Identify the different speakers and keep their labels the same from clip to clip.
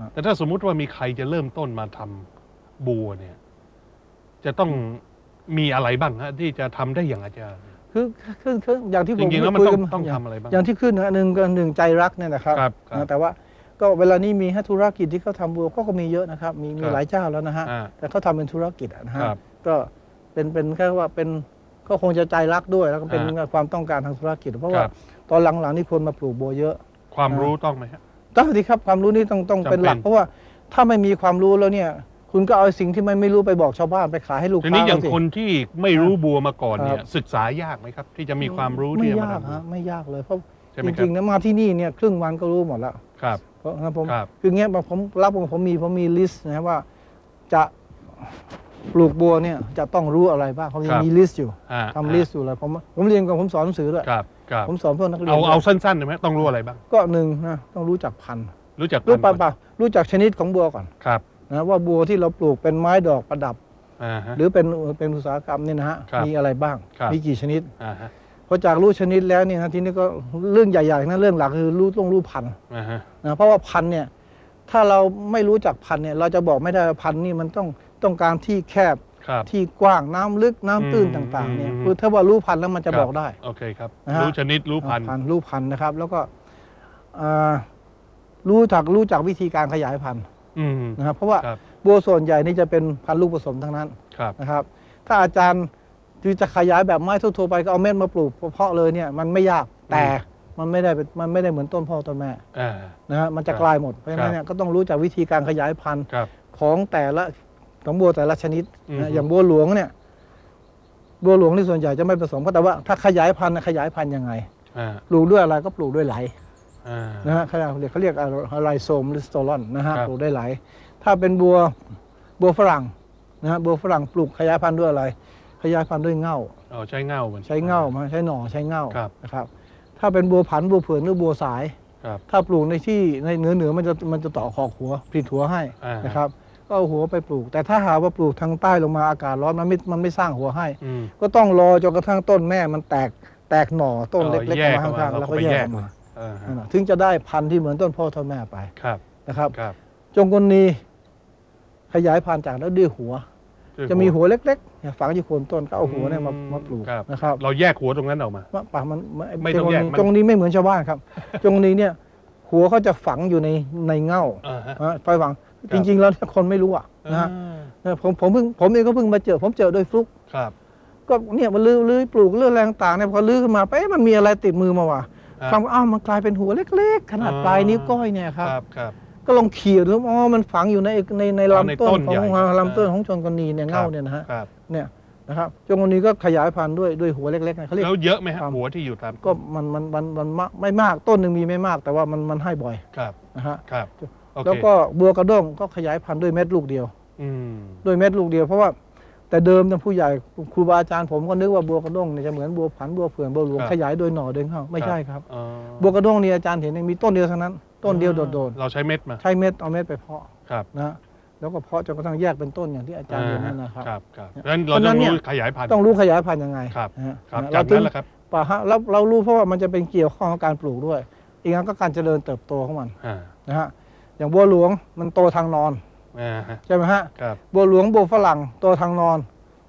Speaker 1: นะ
Speaker 2: แต่ถ้าสมมุติว่ามีใครจะเริ่มต้นมาทำบัวเนี่ย จะต้องมีอะไรบ้างฮะที่จะทำได้อย่างอาจารย์
Speaker 1: คือคือคืออย่างที่ผ
Speaker 2: จ
Speaker 1: ม
Speaker 2: ริงๆแล้วมัน
Speaker 1: คุย
Speaker 2: ต้อง
Speaker 1: กั
Speaker 2: ต้อง
Speaker 1: ย่า
Speaker 2: ทำอะไรบ้าง
Speaker 1: อย่างที่ขึ้นนะหนึ่งก็หนึ่งใจรักเนี่ยนะครับ
Speaker 2: ครับครับ
Speaker 1: นะแต่ว่าก็เวลานี้มีให้ธุรกิจที่เขาทำบัวก็ก็มีเยอะนะครับ มีมี
Speaker 2: ครับ
Speaker 1: หลายเจ้าแล้วนะฮะ
Speaker 2: อ่า
Speaker 1: แต่เขาทำเป็นธุรกิจอะนะฮะ
Speaker 2: ครับ
Speaker 1: ก็เป็นเป็นแค่ว่าเป็นก็คงจะใจรักด้วยแล้วก็เป็น
Speaker 2: อ่า
Speaker 1: ความต้องการทางธุรกิจ เพราะ
Speaker 2: ค
Speaker 1: ว่า
Speaker 2: รับ
Speaker 1: ตอนหลังๆนี่คนมาปลูกบัวเยอะ
Speaker 2: ความ
Speaker 1: อ่ารู้
Speaker 2: รู้ต้องไหมฮะ
Speaker 1: ต้องสิครับความรู้นี่ต้องต้อง
Speaker 2: จำเป็น
Speaker 1: เป็นหลัก เพราะว่าถ้าไม่มีความรู้แล้วเนี่ย คุณก็เอาสิ่งที่มันไม่รู้ไปบอกชาวบ้านไปขายให้ลูก
Speaker 2: ที
Speaker 1: ค้า
Speaker 2: นี้อย่าง
Speaker 1: เขสิ
Speaker 2: คนที่ไม่รู้บัวมาก่อนเนี่
Speaker 1: ค
Speaker 2: ย
Speaker 1: รับ
Speaker 2: ศึกษายากไหมครับ ที่จะมีความรู้
Speaker 1: ไม่
Speaker 2: ที่จะมายา
Speaker 1: ก
Speaker 2: ทำบัว
Speaker 1: ฮะไม่ยากเลยเพราะ
Speaker 2: ใช่ไหม
Speaker 1: จ
Speaker 2: ครั
Speaker 1: ริ
Speaker 2: บ
Speaker 1: งๆนะมาที่นี่เนี่ยครึ่งวันก็รู้หมดแล้ว
Speaker 2: ครับ
Speaker 1: เพราะงั้นผม
Speaker 2: ครับ
Speaker 1: คือเงี้ยผมรับว่าผมมีผมมีลิสต์นะว่าจะ ปลูกบัวเนี่ยจะต้องรู้อะไรบ้างเขา
Speaker 2: ค
Speaker 1: ยั
Speaker 2: รั
Speaker 1: ง
Speaker 2: บ
Speaker 1: มีลิสต์อยู่
Speaker 2: อ่า
Speaker 1: ทำลิสต์อยู่เลยผมผมเรียนกับผมสอนหนังสือด้วย
Speaker 2: ครับครับ
Speaker 1: ผมสอนพวกนักเรียน
Speaker 2: เอา
Speaker 1: ด้วย
Speaker 2: เอาสั้นๆได้ไหมต้องรู้อะไรบ้าง
Speaker 1: ก็หนึ่งนะต้องรู้จักพันธุ์
Speaker 2: รู้จัก
Speaker 1: รู้
Speaker 2: พันธุ์
Speaker 1: ปะ
Speaker 2: ก่อน
Speaker 1: ปะรู้จักชนิดของบัวก่อน
Speaker 2: ครับ
Speaker 1: นะว่าบัวที่เราปลูกเป็นไม้ดอกประดับ
Speaker 2: อ่าฮะ
Speaker 1: หรือเป็นเป็นอุตสาหกรรมเนี่ยนะฮะ
Speaker 2: ครับ
Speaker 1: มีอะไรบ้าง
Speaker 2: ครับ
Speaker 1: มีกี่ชนิด
Speaker 2: อ่าฮะ
Speaker 1: พอจากรู้ชนิดแล้วเนี่ยนะทีนี้ก็เรื่องใหญ่ๆนะเรื่องหลักคือรู้ต้องรู้พันธุ์
Speaker 2: อ่าฮะ
Speaker 1: นะเพราะว่าพันธุ์เนี่ยถ้าเราไม่รู้จักพันธุ์เนี่ยเราจะบอกไม่ได้ว่าพันธุ์นี่มันต้อง ต้องการที่แคบ
Speaker 2: ครับ
Speaker 1: ที่กว้างน้ำลึกน้ำตื้น
Speaker 2: อืม
Speaker 1: ต่างๆเนี่ย
Speaker 2: อืม
Speaker 1: คือถ้าว่ารู้พันธุ์แล้วมันจะบอกได้
Speaker 2: โอเคครับ
Speaker 1: นะฮะ
Speaker 2: รู้ชนิดรู้พันธุ์
Speaker 1: พันธุ์รู้พันธุ์นะครับ แล้วก็อ่ารู้จักรู้จักวิธีการขยายพันธุ์
Speaker 2: อืม
Speaker 1: นะครับ เพราะว่า
Speaker 2: ครับ
Speaker 1: บัวส่วนใหญ่นี่จะเป็นพันธุ์ลูกผสมทั้งนั้น
Speaker 2: ครับ
Speaker 1: นะครับ ถ้าอาจารย์คือจะขยายแบบไม้ทั่วๆไปก็เอาเม็ดมาปลูกเพาะเลยเนี่ยมันไม่ยากแต่มันไม่ได้เป็นมันไม่ได้เหมือนต้นพ่อต้นแม่
Speaker 2: อ่า
Speaker 1: นะฮะมันจะ
Speaker 2: ครับ
Speaker 1: กลายหมดเพราะฉะนั้นเนี่ยก็ต้องรู้จักวิธีการขยายพันธุ์
Speaker 2: ครับ
Speaker 1: ของแต่ละ ของบัวแต่ละชนิด
Speaker 2: อืม
Speaker 1: นะอย่างบัวหลวงเนี่ย บัวหลวงที่ส่วนใหญ่จะไม่ผสมก็แต่ว่าถ้าขยายพันธุ์น่ะขยายพันธุ์ยังไง
Speaker 2: อ่า
Speaker 1: ปลูกด้วยอะไรก็ปลูกด้วยไหล
Speaker 2: อ่า
Speaker 1: นะฮะเขาเรียกเขาเรียกอะไรโซมหรือสโตลอนนะฮะ
Speaker 2: ครับ
Speaker 1: ปลูกได้ไหล ถ้าเป็นบัวบัวฝรั่งนะฮะบัวฝรั่งปลูกขยายพันธุ์ด้วยอะไร ขยายพันธุ์ด้วยเง่า
Speaker 2: เอาใช้เง่ามัน
Speaker 1: ใช้เง่ามาใช้หน่อใช้เง่า
Speaker 2: ครับ
Speaker 1: นะครับ ถ้าเป็นบัวผันบัวเผือนหรือบัวสาย
Speaker 2: ครับ
Speaker 1: ถ้าปลูกในที่ในเหนือเหนือมันจะมันจะต่อขอกหัวผลิดหัวให้
Speaker 2: อ่าน
Speaker 1: นะครับ ก็เอาหัวไปปลูก แต่ถ้าหากว่าปลูกทางใต้ลงมาอากาศร้อนมันไม่มันไม่สร้างหัวให้
Speaker 2: อืม
Speaker 1: ก็ต้องรอจนกระทั่งต้นแม่มันแตกแตกหน่อต้น
Speaker 2: อ๋อ
Speaker 1: เล็กๆ
Speaker 2: แย
Speaker 1: อกอกมา
Speaker 2: ออกมา
Speaker 1: ข้างๆ
Speaker 2: เรา
Speaker 1: แล้ว
Speaker 2: ก็
Speaker 1: ก็
Speaker 2: ไป
Speaker 1: แย
Speaker 2: แย
Speaker 1: ก
Speaker 2: ก
Speaker 1: ออกมา
Speaker 2: อ่าฮะ
Speaker 1: นั่นน่ะถึงจะได้พันธุ์ที่เหมือนต้นพ่อต้นแม่ไป
Speaker 2: ครับ
Speaker 1: นะครับ
Speaker 2: ครับ
Speaker 1: จงกลนีขยายพันธุ์จากแล้วด้วยหัว จะมีหัวเล็กๆเนี่ยฝังอยู่โคนต้นก็เอาหัวเนี่ยมามาปลูก
Speaker 2: ครับ
Speaker 1: นะครับ
Speaker 2: เราแยกหัวตรงนั้นออกมา
Speaker 1: ว่าป่ามัน
Speaker 2: ไม่ต้องแยกมัน
Speaker 1: จงนี้ไม่เหมือนชาวบ้านครับ จงนี้เนี่ย หัวเขาจะฝังอยู่ในในเง่า
Speaker 2: อ่าฮะ
Speaker 1: ฮะไฟฝัง
Speaker 2: ครับ
Speaker 1: จริง ๆ แล้วคนไม่รู้อะนะฮะ
Speaker 2: อ่า
Speaker 1: เออผมผมเพิ่งผมเองก็เพิ่งมาเจอ ผมเจอโดยฟลุก
Speaker 2: ครับ
Speaker 1: ก็เนี่ยมันลื้อลื้อปลูกเรื่องแรงต่างเนี่ยพอลื้อขึ้นมาไปเอ๊ะมันมีอะไรติดมือมาว่ะ
Speaker 2: ครับ
Speaker 1: ฟังว่าอ้าวมันกลายเป็นหัวเล็ก ๆ ขนาด
Speaker 2: อ๋อ
Speaker 1: ปลายนิ้วก้อยเนี่ยค
Speaker 2: ครับรับครับ
Speaker 1: ก็ลองเขี่ยดูอ๋อมันฝังอยู่ในในใน
Speaker 2: อ๋อใน
Speaker 1: ลำต้
Speaker 2: ต้
Speaker 1: น
Speaker 2: น
Speaker 1: ของ
Speaker 2: ใหญ่
Speaker 1: ลำต้นของชนกรณีเนี่ยเง่าเนี่ยนะฮะ
Speaker 2: ครับ
Speaker 1: เนี่ยนะครับจงกรณีก็ขยายพันธุ์ด้วยด้วยหัวเล็กๆเนี่ยเขาเรียก
Speaker 2: แล้วเยอะไหมฮะ
Speaker 1: ครับ
Speaker 2: หัวที่อยู่ตาม
Speaker 1: ก็มันมันมันมันมากไม่มากต้นหนึ่งมีไม่มาก แต่ว่ามันมันให้บ่อย
Speaker 2: ครับ
Speaker 1: นะฮะ
Speaker 2: ครับ โอเค
Speaker 1: แล้วก็บัวกระด้งก็ขยายพันธุ์ด้วยเม็ดลูกเดียว
Speaker 2: อืม
Speaker 1: ด้วยเม็ดลูกเดียวเพราะว่าแต่เดิมท่านผู้ใหญ่ครูบาอาจารย์ผมก็นึกว่าบัวกระด้งเนี่ยจะเหมือนบัวผันบัวเผื่อนบัวหลวงขยายโดยหน่อโดยเข้าไม่ใช่ครับ
Speaker 2: อ๋อ
Speaker 1: บัวกระด้งนี่อาจารย์เห็นเนี่ยมีต้นเดียวเท่านั้น ต้นเดียวโดด
Speaker 2: เราใช้เม็ดมา
Speaker 1: ๆใช้เม็ดเอาเม็ดไปเพาะ
Speaker 2: ครับ
Speaker 1: นะฮะแล้วก็เพาะจนกระทั่งแยกเป็นต้นอย่างที่อาจารย์เห็นนั่นนะครับ
Speaker 2: ครับครับเพราะฉะนั้นเรา
Speaker 1: เพราะฉะนั้
Speaker 2: ต้อนง
Speaker 1: เนี่ย
Speaker 2: รู้ขยายพันธุ์
Speaker 1: ต้องรู้ขยายพันธุ์ยังไง
Speaker 2: ครับ
Speaker 1: นะฮะ
Speaker 2: ครับ
Speaker 1: นะ
Speaker 2: จาก
Speaker 1: ถึ
Speaker 2: นั้
Speaker 1: ง
Speaker 2: นแหละครับ
Speaker 1: ป่าฮะเราเรารู้เพราะว่ามันจะเป็นเกี่ยวข้องกับการปลูกด้วย อีกอย่างก็การเจริญเติบโตของมัน
Speaker 2: อ่า
Speaker 1: นะฮะ อย่างบัวหลวงมันโตทางนอน
Speaker 2: อ่าฮะ
Speaker 1: ใช่ไหมฮะ
Speaker 2: ครับ
Speaker 1: บัวหลวงบัวฝรั่งโตทางนอน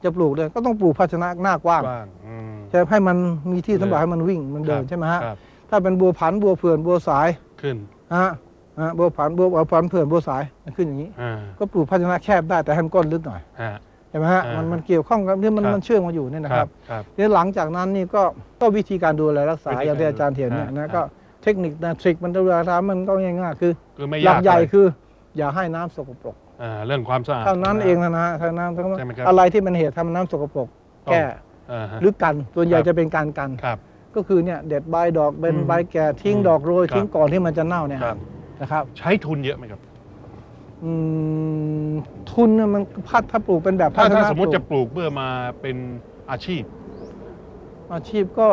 Speaker 1: จะปลูกเลยก็ต้องปลูกภาชนะหน้ากว้าง
Speaker 2: กว้างอืม
Speaker 1: จะให้มันมีที่สำหรับ
Speaker 2: เดิน
Speaker 1: ให้มันวิ่งมันเดิน
Speaker 2: ครับ
Speaker 1: ใช่ไหมฮะ
Speaker 2: ครับ
Speaker 1: ถ้าเป็นบัวผันบัวเผื่อนบัวสาย
Speaker 2: ขึ้น
Speaker 1: นะฮะนะฮะบัวผันบัวบัวผันเผื่อนบัวสายมันขึ้นอย่างนี้
Speaker 2: อ่า
Speaker 1: ก็ปลูกภาชนะแคบได้แต่ให้มันก้นลึกหน่อย
Speaker 2: ฮะ
Speaker 1: ใช่ไหมฮะ
Speaker 2: อ่ามั
Speaker 1: มันมันเกี่ยวข้องกับที่มัน
Speaker 2: ครับ
Speaker 1: มันเชื่อมกันอยู่เนี่ยนะ
Speaker 2: ค
Speaker 1: ค
Speaker 2: รั
Speaker 1: รั
Speaker 2: บบครับ
Speaker 1: ทีนี้หลังจากนั้นนี่ก็ก็วิธีการดูแลรักษา
Speaker 2: วิธีการ
Speaker 1: อย่างที่อาจารย์เห็นเนี่ย
Speaker 2: อ่า
Speaker 1: นะ
Speaker 2: อ่า
Speaker 1: ก็ เทคนิคนะทริคมันดูแลทำมันก็ง่ายๆคือ
Speaker 2: คือไม่
Speaker 1: หลั
Speaker 2: ยาก
Speaker 1: กใหญ่
Speaker 2: อะไร
Speaker 1: คือ อย่าให้น้ำสกปรก
Speaker 2: อ่าเรื่องความสะอาด
Speaker 1: เท่านั้นเองนะฮะเท่านั้นเท่านั้น
Speaker 2: ใช่ไหมครับ
Speaker 1: อะไรที่มันเหตุทำน้ำสกปรก
Speaker 2: ต้อง
Speaker 1: แก้
Speaker 2: อ่าฮะ
Speaker 1: หรือกันส่วนใหญ่
Speaker 2: ครับ
Speaker 1: จะเป็นการกัน
Speaker 2: ครับ
Speaker 1: ก็คือเนี่ยเด็ดใบดอกเป็น
Speaker 2: อืม
Speaker 1: ใบแก่ทิ้ง
Speaker 2: อืม
Speaker 1: ดอกโรย
Speaker 2: ครับ
Speaker 1: ทิ้งก่อนที่มันจะเน่าเนี่ย
Speaker 2: ครับ
Speaker 1: นะครับ
Speaker 2: ใช้ทุนเยอะไหมครับ
Speaker 1: อืมทุนเนี่ยมันพัดถ้าปลูกเป็นแบบ
Speaker 2: ถ้า
Speaker 1: พัฒ
Speaker 2: ถ้า
Speaker 1: นา
Speaker 2: สมมติ
Speaker 1: ปลูก
Speaker 2: จะปลูกเพื่อมาเป็นอาชีพ
Speaker 1: อาชีพก็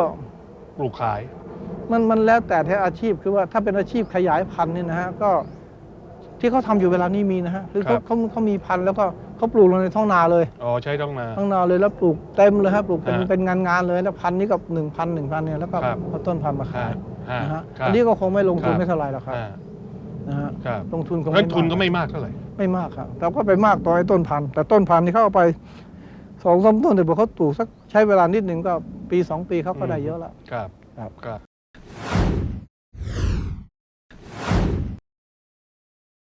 Speaker 2: ปลูกขาย
Speaker 1: มันมันแล้วแต่ที่อาชีพคือว่าถ้าเป็นอาชีพขยายพันธุ์เนี่ยนะฮะก็ที่เขาทำอยู่เวลานี้มีนะฮะคือเขา
Speaker 2: ครับ
Speaker 1: เขาเขามีพันธุ์แล้วก็เขาปลูกลงในท้องนาเลย
Speaker 2: อ๋อใช้ต้องนา
Speaker 1: ท้องนาเลยแล้วปลูกเต็มเลยฮะปลูกเป็น
Speaker 2: ฮะ
Speaker 1: เป็นงานงานๆเลยแล้วพันธุ์นี้กับหนึ่งพันหนึ่งพันเนี่ยแล้วก็
Speaker 2: ครับ
Speaker 1: เอาต้นพันธุ์มาขาย
Speaker 2: อ่า
Speaker 1: นะฮะ
Speaker 2: ครับ
Speaker 1: อันนี้ก็คงไม่ลงทุน
Speaker 2: ครับ
Speaker 1: ไม่เท่าไหร่หรอกครับ
Speaker 2: อ่า
Speaker 1: นนะฮะ
Speaker 2: ครับ
Speaker 1: ลงทุนก็
Speaker 2: เพ
Speaker 1: ไม่
Speaker 2: ราะทุนก็
Speaker 1: มาก
Speaker 2: ไม่มากเท่าไหร่
Speaker 1: ไม่มากครับแต่ก็ไปมากตอนไอ้ต้นพันธุ์แต่ต้นพันธุ์นี่เข้าเอาไปสองสามต้นเดี๋ยวพอเขาปลูกสักใช้เวลานิดหนึ่งก็ปีสองปีเขาก็ได้เยอะแล้ว
Speaker 2: ครับ
Speaker 1: ครับ
Speaker 2: ครับ